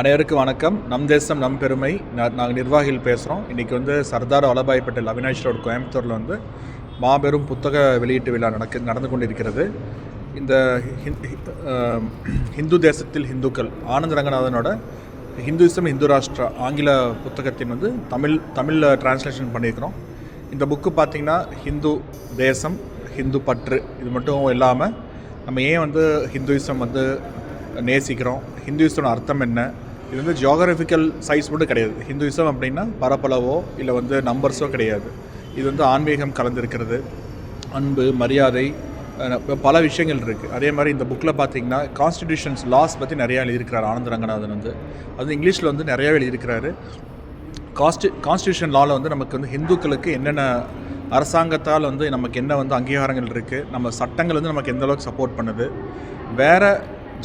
அனைவருக்கும் வணக்கம். நம் தேசம் நம் பெருமை. நாங்கள் நிர்வாகிகள் பேசுகிறோம் இன்றைக்கி வந்து சர்தார் வல்லபாய் பட்டேல் அவினாஷ் ரோடு கோயம்புத்தூரில் வந்து மாபெரும் புத்தக வெளியீட்டு விழா நடக்க நடந்து கொண்டிருக்கிறது. இந்த ஹிந்து தேசத்தில் ஹிந்துக்கள் ஆனந்த ரங்கநாதனோட ஹிந்துயிசம் ஹிந்து ராஷ்டிரா ஆங்கில புத்தகத்தின் வந்து தமிழ் தமிழில் டிரான்ஸ்லேஷன் பண்ணியிருக்கிறோம். இந்த புக்கு பார்த்திங்கன்னா ஹிந்து தேசம் ஹிந்து பற்று. இது மட்டும் இல்லாமல் நம்ம ஏன் வந்து ஹிந்துயிசம் வந்து நேசிக்கிறோம். ஹிந்துயிஸ்டோட அர்த்தம் என்ன? இது வந்து ஜியாகிரபிக்கல் சைஸ் மட்டும் கிடையாது. ஹிந்துயிசம் அப்படின்னா பரப்பளவோ இல்லை வந்து நம்பர்ஸோ கிடையாது. இது வந்து ஆன்மீகம் கலந்திருக்கிறது. அன்பு மரியாதை பல விஷயங்கள் இருக்குது அதே மாதிரி இந்த புக்கில் பார்த்தீங்கன்னா கான்ஸ்டிடியூஷன்ஸ் லாஸ் பற்றி நிறையா எழுதியிருக்கிறார் ஆனந்த ரங்கநாதன் வந்து. அது இங்கிலீஷில் வந்து நிறையாவே எழுதியிருக்கிறாரு. காஸ்டி கான்ஸ்டியூஷன் லாவில் வந்து நமக்கு வந்து ஹிந்துக்களுக்கு என்னென்ன அரசாங்கத்தால் வந்து நமக்கு என்ன வந்து அங்கீகாரங்கள் இருக்குது நம்ம சட்டங்கள் வந்து நமக்கு எந்த அளவுக்கு சப்போர்ட் பண்ணுது வேறு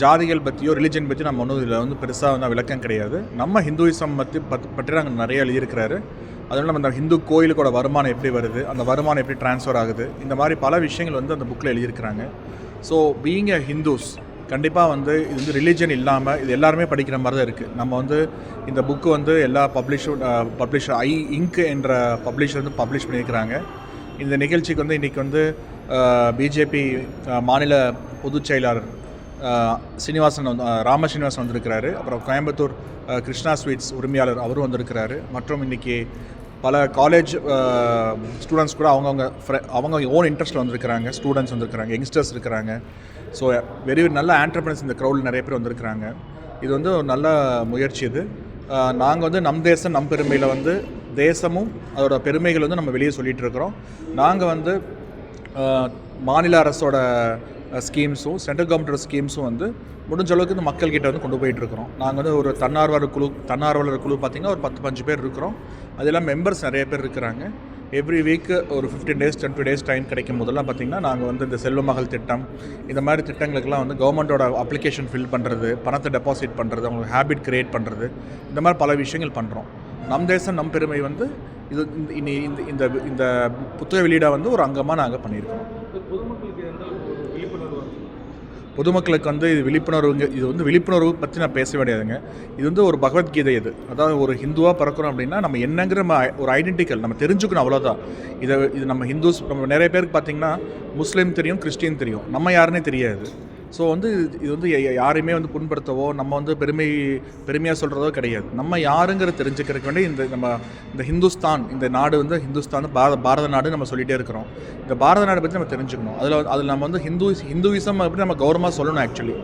ஜாதிகள் பற்றியோ ரிலிஜன் பற்றி நம்ம ஒன்றும் இதில் வந்து பெருசாக வந்து விளக்கம் கிடையாது. நம்ம ஹிந்துயிசம் பற்றி பத் பற்றி நாங்கள் நிறைய எழுதியிருக்கிறாரு. அதுவும் நம்ம அந்த ஹிந்து கோயிலுக்கோட வருமானம் எப்படி வருது அந்த வருமானம் எப்படி ட்ரான்ஸ்ஃபர் ஆகுது இந்த மாதிரி பல விஷயங்கள் வந்து அந்த புக்கில் எழுதியிருக்கிறாங்க. ஸோ பீயிங் எ ஹிந்துஸ் கண்டிப்பாக வந்து இது வந்து ரிலீஜன் இல்லாமல் இது எல்லாருமே படிக்கிற மாதிரி தான் இருக்குது நம்ம வந்து இந்த புக்கு வந்து எல்லா பப்ளிஷும் பப்ளிஷர் ஐ இங்க் என்ற பப்ளிஷர் வந்து பப்ளிஷ் பண்ணியிருக்கிறாங்க. இந்த நிகழ்ச்சிக்கு வந்து இன்றைக்கி வந்து பிஜேபி மாநில பொதுச் செயலாளர் சீனிவாசன் வந்து ராம சீனிவாசன் வந்திருக்கிறாரு. அப்புறம் கோயம்புத்தூர் கிருஷ்ணா ஸ்வீட்ஸ் உரிமையாளர் அவரும் வந்திருக்கிறாரு. மற்றும் இன்றைக்கி பல காலேஜ் ஸ்டூடெண்ட்ஸ் கூட அவங்கவுங்க ஃப்ரெ அவங்க ஓன் இன்ட்ரெஸ்ட்டில் வந்திருக்கிறாங்க. ஸ்டூடெண்ட்ஸ் வந்திருக்கிறாங்க யங்ஸ்டர்ஸ் இருக்கிறாங்க. ஸோ வெரி நல்ல ஆண்டர்பிரனர்ஸ் இந்த க்ரௌடில் நிறைய பேர் வந்திருக்கிறாங்க. இது வந்து ஒரு நல்ல முயற்சி இது. நாங்கள் வந்து நம் தேசம் நம் பெருமையில் வந்து தேசமும் அதோட பெருமைகள் வந்து நம்ம வெளியே சொல்லிகிட்டு இருக்கிறோம். நாங்கள் வந்து மாநில அரசோட ஸ்கீம்ஸும் சென்ட்ரல் கவர்மெண்டோட ஸ்கீம்ஸும் வந்து முடிஞ்ச அளவுக்கு இந்த மக்கள்கிட்ட வந்து கொண்டு போயிட்டு இருக்கிறோம் நாங்கள் வந்து ஒரு தன்னார்வலர் குழு தன்னார்வலர் குழு பார்த்திங்கன்னா ஒரு பத்து பஞ்சு பேர் இருக்கிறோம். அதெல்லாம் மெம்பர்ஸ் நிறைய பேர் இருக்கிறாங்க. எவ்ரி வீக் ஒரு fifteen days twenty days time கிடைக்கும் போதெல்லாம் பார்த்திங்கன்னா நாங்கள் வந்து இந்த செல்வ மகள் திட்டம் இந்த மாதிரி திட்டங்களுக்கெல்லாம் வந்து கவர்மெண்ட்டோட அப்ளிகேஷன் ஃபில் பண்ணுறது பணத்தை டெபாசிட் பண்ணுறது அவங்களுக்கு ஹேபிட் க்ரியேட் பண்ணுறது இந்த மாதிரி பல விஷயங்கள் பண்ணுறோம் நம் தேசம் நம் பெருமை வந்து இது இந்த- இனி இந்த இந்த இந்த புத்தக வெளியீடாக வந்து ஒரு அங்கமாக நாங்கள் பண்ணியிருக்கோம் பொதுமக்களுக்கு வந்து இது விழிப்புணர்வுங்க இது வந்து விழிப்புணர்வு பற்றி நான் பேச வேண்டியதுங்க. இது வந்து ஒரு பகவத்கீதை இது. அதாவது ஒரு ஹிந்துவாக பிறக்கிறோம் அப்படின்னா நம்ம என்னங்கிற நம்ம ஒரு ஐடென்டிக்கல் நம்ம தெரிஞ்சுக்கணும் அவ்வளோதான் இதை இது நம்ம ஹிந்துஸ் நம்ம நிறைய பேருக்கு பார்த்தீங்கன்னா முஸ்லீம் தெரியும் கிறிஸ்டின் தெரியும். நம்ம யாருன்னே தெரியாது. ஸோ வந்து இது- இது வந்து யாரையுமே வந்து புண்படுத்தவோ நம்ம வந்து பெருமை பெருமையாக சொல்கிறதோ கிடையாது. நம்ம யாருங்கிற தெரிஞ்சுக்கிறதுக்கு வேண்டி இந்த நம்ம இந்த ஹிந்துஸ்தான் இந்த நாடு வந்து ஹிந்துஸ்தான் பாரத பாரத நாடு நம்ம சொல்லிகிட்டே இருக்கிறோம். இந்த பாரத நாடு பற்றி நம்ம தெரிஞ்சுக்கணும். அதில் அதில் நம்ம வந்து ஹிந்து ஹிந்துவிசம் அப்படி நம்ம கௌரவமாக சொல்லணும் ஆக்சுவலி